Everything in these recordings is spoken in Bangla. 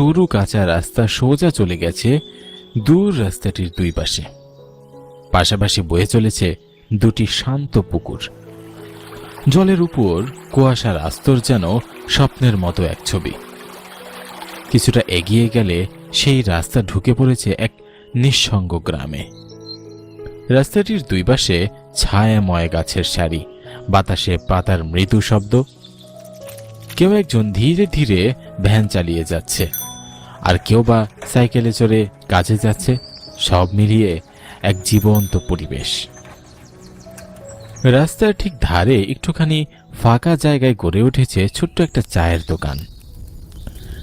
সরু কাঁচা রাস্তা সোজা চলে গেছে দূর রাস্তাটির দুই পাশে। পাশাপাশি বয়ে চলেছে দুটি শান্ত পুকুর। জলের উপর কুয়াশার আস্তর যেন স্বপ্নের মতো এক ছবি। কিছুটা এগিয়ে গেলে সেই রাস্তা ঢুকে পড়েছে এক নিঃসঙ্গ গ্রামে। রাস্তাটির দুই পাশে ছায়াময় গাছের সারি, বাতাসে পাতার মৃদু শব্দ। কেউ একজন ধীরে ধীরে ভ্যান চালিয়ে যাচ্ছে। আর কেউ বা সাইকেলে চড়ে কাজে যাচ্ছে, সব মিলিয়ে এক জীবন্ত পরিবেশ। রাস্তার ঠিক ধারে একটুখানি ফাঁকা জায়গায় গড়ে উঠেছে ছোট্ট একটা চায়ের দোকান।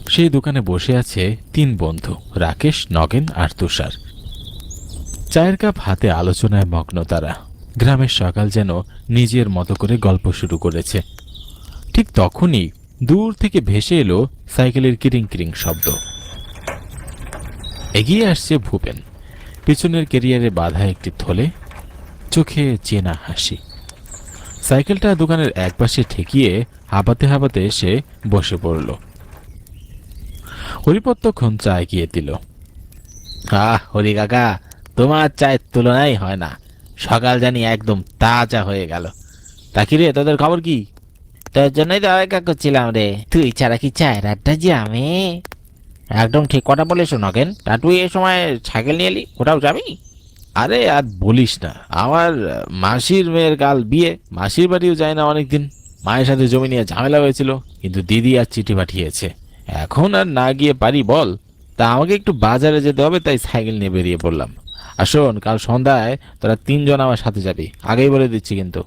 সেই দোকানে বসে আছে তিন বন্ধু, রাকেশ, নগেন আর তুষার। চায়ের কাপ হাতে আলোচনায় মগ্ন তারা। গ্রামের সকাল যেন নিজের মতো করে গল্প শুরু করেছে। ঠিক তখনই দূর থেকে ভেসে এলো সাইকেলের কিরিং কিরিং শব্দ। এগিয়ে আসছে ভূপেন। পিছনের কেরিয়ারে বাঁধা একটি থলে, চোখে চেনা হাসি। সাইকেলটা দোকানের একপাশে ঠেকিয়ে হাঁপাতে হাঁপাতে এসে বসে পড়ল। হরিপদ তখন চা এগিয়ে দিল। আহ, হরি কাকা, তোমার চায়ের তুলনাই হয় না। সকাল জানি একদম তাজা হয়ে গেল। তা কি রে, তোদের খবর কি? তোর জন্যই তো অপেক্ষা করছিলাম রে। তুই ছাড়া কি চায়ের আড্ডা যাবে একদম ঠিক কথা বলেছ নগেন। তা তুই এই সময় সাইকেল নিয়ে এলি? কোথাও যাবি? আরে আর বলিস না। আমার মাসির মেয়ের কাল বিয়ে। মাসির বাড়িও যায় না অনেকদিন। মায়ের সাথে জমি নিয়ে ঝামেলা হয়েছিল কিন্তু দিদি আর চিঠি পাঠিয়েছে। এখন আর না গিয়ে পারি বল। তা আমাকে একটু বাজারে যেতে হবে তাই সাইকেল নিয়ে বেরিয়ে পড়লাম। আর শোন কাল সন্ধ্যায় তোরা তিনজন আমার সাথে যাবি। আগেই বলে দিচ্ছি কিন্তু।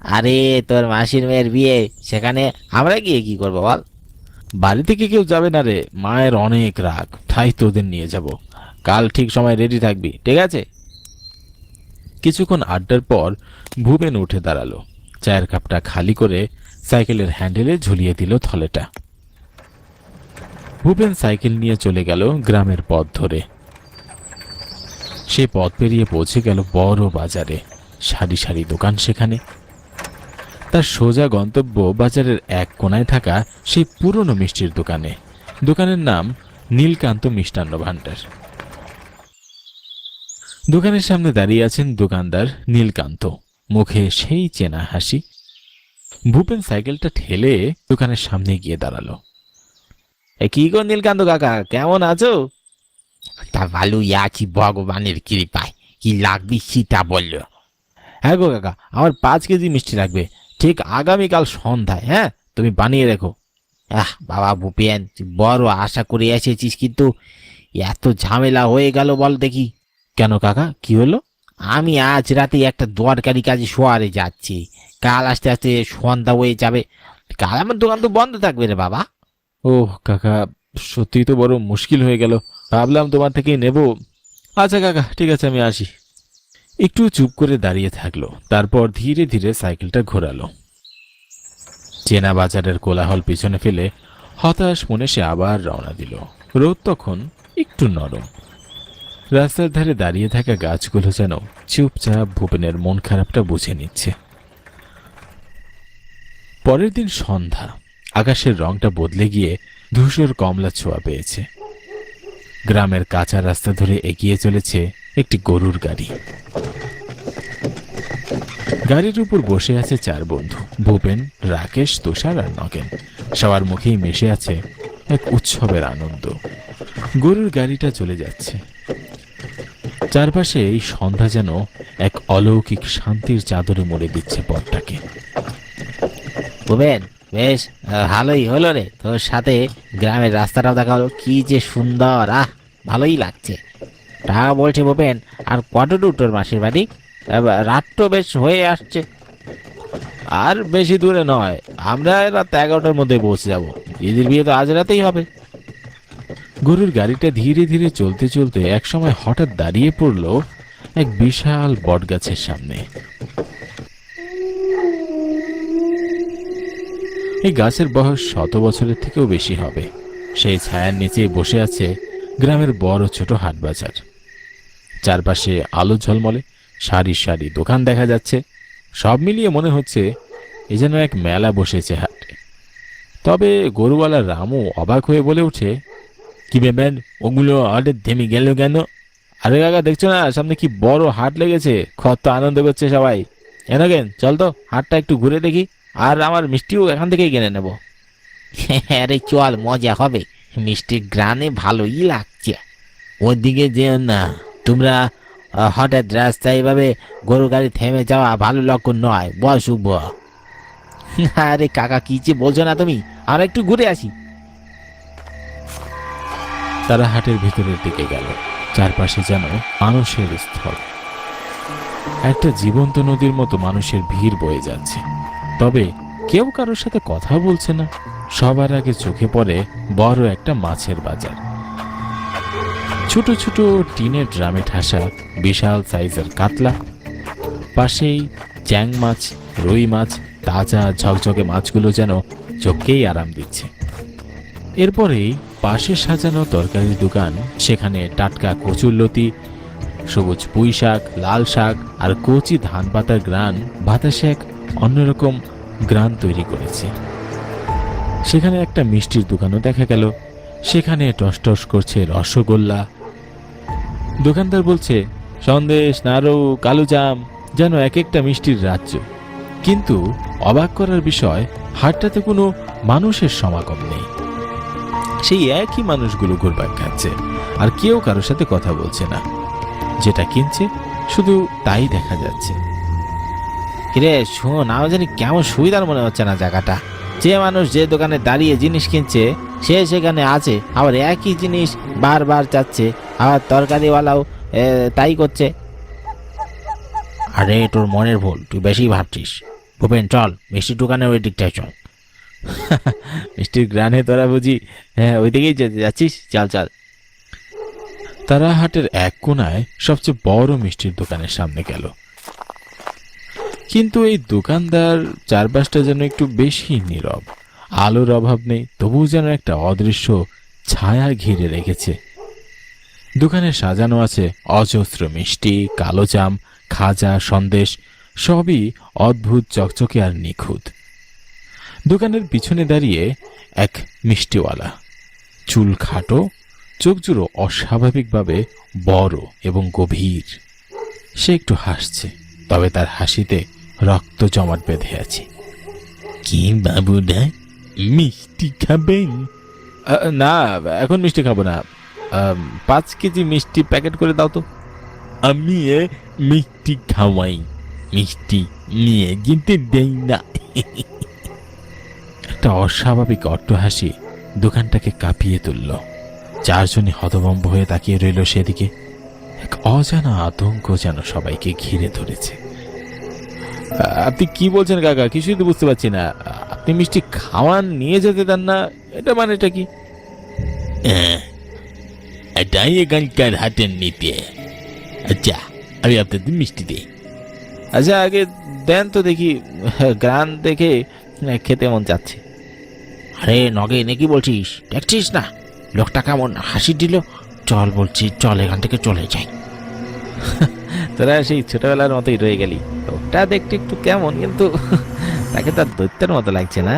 আরে তোর মাসির মেয়ের বিয়ে সেখানে আমরা গিয়ে কি করব বল? বাড়ি থেকে কেউ যাবে না রে। মায়ের অনেক রাগ। তাই তোদের নিয়ে যাব। কাল ঠিক সময় রেডি থাকবি, ঠিক আছে? কিছুক্ষণ আড্ডার পর ভুবেন উঠে দাঁড়াল। চায়ের কাপটা খালি করে সাইকেলের হ্যান্ডেলে ঝুলিয়ে দিল থলেটা। ভুবেন সাইকেল নিয়ে চলে গেল গ্রামের পথ ধরে। সে পথ পেরিয়ে পৌঁছে গেল বড় বাজারে। সারি সারি দোকান সেখানে। তার সোজা গন্তব্য বাজারের এক কোনায় থাকা সেই পুরনো মিষ্টির দোকানে। দোকানের নাম নীলকান্ত মিষ্টান্ন ভাণ্ডার। দোকানের সামনে দাঁড়িয়ে আছেন দোকানদার নীলকান্ত। মুখে সেই চেনা হাসি। ভূপেন সাইকেলটা ঠেলে দোকানের সামনে গিয়ে দাঁড়াল। কি গো নীলকান্ত কাকা কেমন আছো? তা ভালো আছি ভগবানের কৃপায়। কি লাগবে সেটা বলল। হ্যাঁ গো কাকা আমার পাঁচ কেজি মিষ্টি লাগবে। ঠিক আগামীকাল সন্ধ্যায় হ্যাঁ? তুমি বানিয়ে রেখো। আহ, বাবা তুই বড় আশা করে এসেছিস কিন্তু এত ঝামেলা হয়ে গেল বল দেখি। কেন কাকা, কি হলো? আমি আজ রাতে একটা দরকারি কাজে শোয়ারে যাচ্ছি। কাল আস্তে আস্তে সন্ধ্যা হয়ে যাবে। কাল আমার দোকান তো বন্ধ থাকবে রে বাবা। ও কাকা সত্যি তো বড় মুশকিল হয়ে গেল। ভাবলাম তোমার থেকেই নেব। আচ্ছা কাকা, ঠিক আছে, আমি আসি। একটু চুপ করে দাঁড়িয়ে থাকল, তারপর ধীরে ধীরে সাইকেলটা ঘোরালো। চেনা বাজারের কোলাহল পিছনে ফেলে হতাশ মনে সে আবার রওনা দিল। রোদ তখন একটু নরম। রাস্তার ধারে দাঁড়িয়ে থাকা গাছগুলো যেন চুপচাপ ভূপেনের মন খারাপটা বুঝে নিচ্ছে। পরের দিন সন্ধ্যা, আকাশের রংটা বদলে গিয়ে ধূসর কমলা ছোঁয়া পেয়েছে। গ্রামের কাঁচা রাস্তা ধরে এগিয়ে চলেছে একটি গরুর গাড়ি। গাড়ির উপর বসে আছে চার বন্ধু, ভূপেন, রাকেশ, তুষার আর নগেন। সবার মুখেই মিশে আছে এক উৎসবের আনন্দ। গরুর গাড়িটা চলে যাচ্ছে। চারপাশে এই সন্ধ্যা যেন এক অলৌকিক শান্তির চাদরে মরে দিচ্ছে পথটাকে। ভুবেন বেশ ভালোই হলো রে। তোর সাথে গ্রামের রাস্তাটাও দেখা হলো। কি যে সুন্দর, আহ, ভালোই লাগছে। তা বলছে ভূপেন আর কত দূর তোর মাসির বাড়ি? রাত তো বেশ হয়ে আসছে। আর বেশি দূরে নয়। আমরা রাত এগারোটার মধ্যে পৌঁছে যাব। দিদির বিয়ে তো আজ রাতেই হবে। গরুর গাড়িটা ধীরে ধীরে চলতে চলতে একসময় হঠাৎ দাঁড়িয়ে পড়ল এক বিশাল বটগাছের সামনে। এই গাছের বয়স শত বছরের থেকেও বেশি হবে। সেই ছায়ার নিচে বসে আছে গ্রামের বড় ছোট হাট বাজার চারপাশে আলো ঝলমলে, সারি সারি দোকান দেখা যাচ্ছে। সব মিলিয়ে মনে হচ্ছে এ যেন এক মেলা বসেছে হাটে। তবে গরুওয়ালা রামু অবাক হয়ে বলে ওঠে, কি ব্যাপার? ওগুলো হঠাৎ থেমে গেল কেন? আরে কাকা, দেখছ না? সামনে কি বড় হাট লেগেছে। কত আনন্দ করছে সবাই। কেন এনাকেন চল তো, হাটটা একটু ঘুরে দেখি। আর আমার মিষ্টিও এখান থেকেই কিনে নেব। আরে চল, মজা হবে। মিষ্টির গ্রানে ভালোই লাগছে। ওদিকে যেও না। তোমরা হঠাৎ রাস্তায় এভাবে গরু গাড়ি থেমে যাওয়া ভালো লক্ষণ নয়। বস শুভ। আরে কাকা, কি যে বলছো না তুমি? আর একটু ঘুরে আসি। তারা হাটের ভিতরের দিকে গেল। চারপাশে যেন মানুষের স্থল। একটা জীবন্ত নদীর মতো মানুষের ভিড় বয়ে যাচ্ছে। তবে কেউ কারোর সাথে কথা বলছে না। সবার আগে চোখে পড়ে বড় একটা মাছের বাজার। ছোট ছোট টিনের ড্রামে ঠাসা বিশাল সাইজের কাতলা, পাশেই চ্যাং মাছ, রুই মাছ, তাজা ঝকঝকে মাছগুলো যেন চোখকেই আরাম দিচ্ছে। এরপরেই পাশে সাজানো তরকারির দোকান, সেখানে টাটকা কচুরলতি সবুজ পুঁই শাক, লাল শাক আর কচি ধান পাতার গ্রান বাতাসে এক অন্যরকম গ্রান তৈরি করেছে। সেখানে একটা মিষ্টির দোকানও দেখা গেল। সেখানে টসটস করছে রসগোল্লা দোকানদার বলছে, সন্দেশ, নাড়ু, কালুজাম যেন এক একটা মিষ্টির রাজ্য। কিন্তু অবাক করার বিষয়, হাটটাতে কোনো মানুষের সমাগম নেই। সেই একই মানুষগুলো ঘুরপাক খাচ্ছে, আর কেউ কারোর সাথে কথা বলছে না। যেটা কিনছে, শুধু তাই দেখা যাচ্ছে। কিরে, শোন, আমার জানি কেমন সুবিধার মনে হচ্ছে না জায়গাটা। যে মানুষ যে দোকানে দাঁড়িয়ে জিনিস কিনছে, সে সেখানে আছে, আবার একই জিনিস বারবার চাচ্ছে। আবার তরকারিওয়ালাও তাই করছে। আরে, তোর মনের ভুল, তুই বেশি ভাবছিস। ভূপেন, চল, মিষ্টির দোকানে ওই দিকটায় চল। মিষ্টির গ্রানে তোরা বুঝি হ্যাঁ ওই দিকেই যেতে যাচ্ছিস? চল চল। তারা হাটের এক কোনায় সবচেয়ে বড় মিষ্টির দোকানের সামনে গেল। কিন্তু এই দোকানদার চারপাশটা যেন একটু বেশি নীরব। আলোর অভাব নেই, তবুও যেন একটা অদৃশ্য ছায়া ঘিরে রেখেছে। দোকানে সাজানো আছে অজস্র মিষ্টি কালো জাম খাজা সন্দেশ সবই অদ্ভুত চকচকে আর নিখুঁত। দোকানের পিছনে দাঁড়িয়ে এক মিষ্টিওয়ালা। চুল খাটো চোখ জুড়ো অস্বাভাবিকভাবে বড় এবং গভীর। সে একটু হাসছে তবে তার হাসিতে রক্ত জমাট বেঁধে আছে। কি বাবু বাবুদা মিষ্টি খাবেন? না এখন মিষ্টি খাব না। পাঁচ কেজি মিষ্টি প্যাকেট করে দাও তো। আমি এ মিষ্টি খাওয়াই মিষ্টি নিয়ে কিনতে দেই না। একটা অস্বাভাবিক অট্টহাসি দোকানটাকে কাঁপিয়ে তুলল। চারজনই হতভম্ব হয়ে তাকিয়ে রইল সেদিকে। এক অজানা আতঙ্ক যেন সবাইকে ঘিরে ধরেছে। আপনি কি বলছেন কাকা? কিছুই তো বুঝতে পারছি না। আপনি মিষ্টি খাওয়ান নিয়ে যেতে দেন না এটা মানে এটা কি? হ্যাঁ, এটাই এখানকার হাটের নীতি আচ্ছা আমি আপনাদের মিষ্টি দিই আচ্ছা আগে দেন তো দেখি গ্রান দেখে খেতে মন চাচ্ছে আরে নগে নাকি বলছিস দেখছিস না লোকটা কেমন হাসি দিল চল বলছি চল এখান থেকে চলে যাই তোরা সেই ছোটবেলার মতোই রয়ে গেলি ওটা দেখতে একটু কেমন কিন্তু তাকে তার দৈত্যের মতো লাগছে না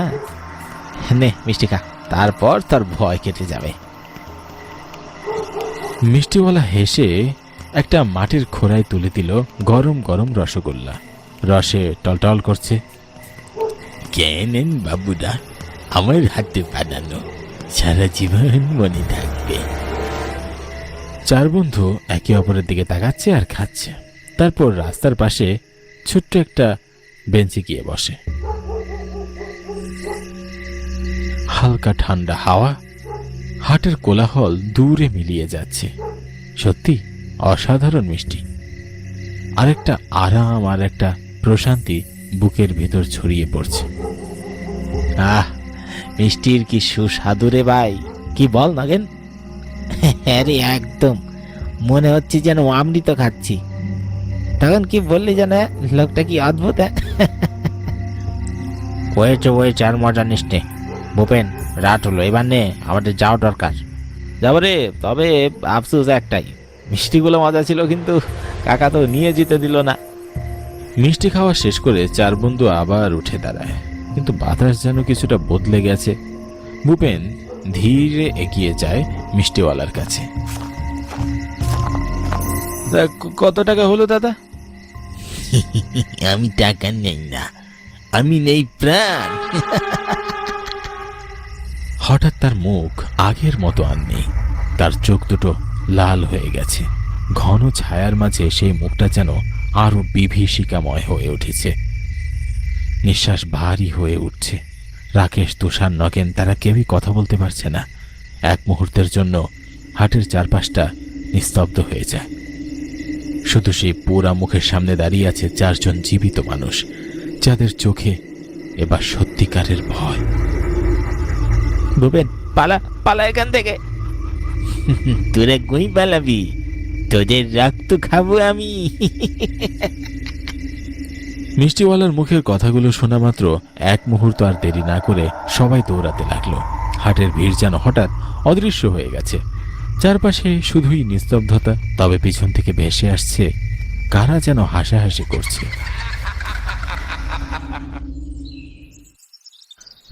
নে মিষ্টি খা তারপর তার ভয় কেটে যাবে মিষ্টিওয়ালা হেসে একটা মাটির খোড়ায় তুলে দিল গরম গরম রসগোল্লা। রসে টলটল করছে। কেনেন বাবুরা আমার হাতে বানানো সারা জীবন মনে থাকবে। চার বন্ধু একে অপরের দিকে তাকাচ্ছে আর খাচ্ছে। তারপর রাস্তার পাশে ছোট্ট একটা বেঞ্চে গিয়ে বসে। হালকা ঠান্ডা হাওয়া হাটের কোলাহল দূরে মিলিয়ে যাচ্ছে। সত্যি, অসাধারণ মিষ্টি। আরেকটা আরাম আর একটা প্রশান্তি বুকের ভেতর ছড়িয়ে পড়ছে। আহ, মিষ্টির কি সুস্বাদু রে ভাই? কি বল নাগেন? হ্যাঁ রে, একদম। মনে হচ্ছে যেন অমৃত খাচ্ছি। তখন কি বললি যেন লোকটা কি অদ্ভুত হ্যাঁ? হয়েছে হয়েছে, আর মজা নিস ভূপেন রাত হলো এবার নে আমাদের যাওয়া দরকার। যাব রে তবে আফসোস একটাই মিষ্টিগুলো মজা ছিল কিন্তু কাকা তো নিয়ে যেতে দিল না। মিষ্টি খাওয়া শেষ করে চার বন্ধু আবার উঠে দাঁড়ায় কিন্তু বাতাস যেন কিছুটা বদলে গেছে। ভূপেন ধীরে এগিয়ে যায় মিষ্টিওয়ালার কাছে। কত টাকা হলো দাদা? আমি টাকা নেই না আমি নেই প্রাণ। হঠাৎ তার মুখ আগের মতো আর নেই। তার চোখ দুটো লাল হয়ে গেছে। ঘন ছায়ার মাঝে সেই মুখটা যেন আরও বিভীষিকাময় হয়ে উঠেছে। নিঃশ্বাস ভারী হয়ে উঠছে। রাকেশ, তুষার, নগেন, তারা কেউই কথা বলতে পারছে না। এক মুহূর্তের জন্য হাটের চারপাশটা নিস্তব্ধ হয়ে যায়। শুধু সেই পুরা মুখের সামনে দাঁড়িয়ে আছে চারজন জীবিত মানুষ, যাদের চোখে এবার সত্যিকারের ভয়। ভূপেন পালা পালা এখান থেকে। তোরা কই পালাবি? তোদের রক্ত খাব আমি। মিষ্টিওয়ালার মুখের কথাগুলো শোনা মাত্র এক মুহূর্ত আর দেরি না করে সবাই দৌড়াতে লাগল। হাটের ভিড় যেন হঠাৎ অদৃশ্য হয়ে গেছে। চারপাশে শুধুই নিস্তব্ধতা তবে পিছন থেকে ভেসে আসছে কারা যেন হাসাহাসি করছে।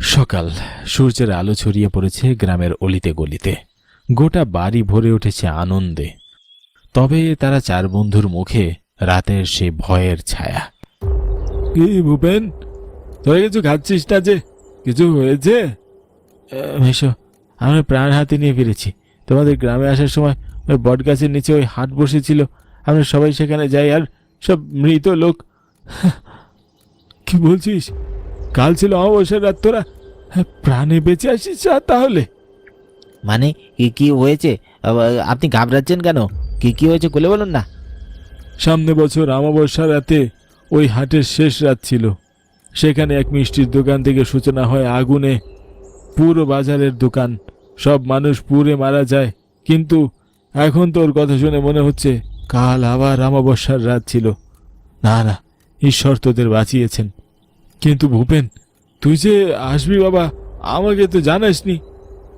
সকাল সূর্যের আলো ছড়িয়ে পড়েছে গ্রামের অলিতে গলিতে। গোটা বাড়ি ভরে উঠেছে আনন্দে। তবে তারা চার বন্ধুর মুখে রাতের সে ভয়ের ছায়া। কি ভূপেন? তোরা কিছু খাচ্ছিস না যে? কিছু হয়েছে? মেশো আমরা প্রাণ হাতে নিয়ে ফিরেছি। তোমাদের গ্রামে আসার সময় ওই বট গাছের নিচে ওই হাট বসেছিল। আমরা সবাই সেখানে যাই আর সব মৃত লোক। কি বলছিস? কাল ছিল অমাবস্যার রাত তোরা প্রাণে বেঁচে আসিস তাহলে। মানে কি কি হয়েছে? আপনি ঘাবড়াচ্ছেন কেন? কি কি হয়েছে খুলে বলুন না। সামনে বছর অমাবস্যা রাতে ওই হাটের শেষ রাত ছিল। সেখানে এক মিষ্টির দোকান থেকে সূচনা হয় আগুনে। পুরো বাজারের দোকান সব মানুষ পুড়ে মারা যায়। কিন্তু এখন তোর কথা শুনে মনে হচ্ছে কাল আবার অমাবস্যার রাত ছিল। না না ঈশ্বর তোদের বাঁচিয়েছেন। কিন্তু ভূপেন তুই যে আসবি বাবা আমাকে তো জানাসনি।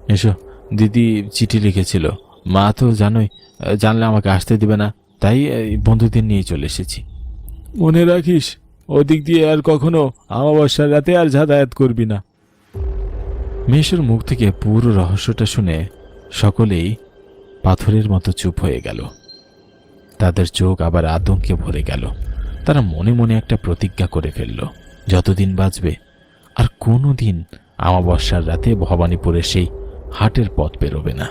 এসো দিদি চিঠি লিখেছিল। মা তো জানোই জানলে আমাকে আসতে দিবে না তাই বন্ধুদের নিয়ে চলে এসেছি। মনে রাখিস ওদিক দিয়ে আর কখনো অমাবস্যার রাতে আর যাতায়াত করবি না। মেয়েশের মুখ থেকে পুরো রহস্যটা শুনে সকলেই পাথরের মতো চুপ হয়ে গেল। তাদের চোখ আবার আতঙ্কে ভরে গেল। তারা মনে মনে একটা প্রতিজ্ঞা করে ফেলল। যতদিন বাঁচবে আর কোনো দিন আমাবস্যার রাতে ভবানীপুরে সেই হাটের পথ বেরোবে না।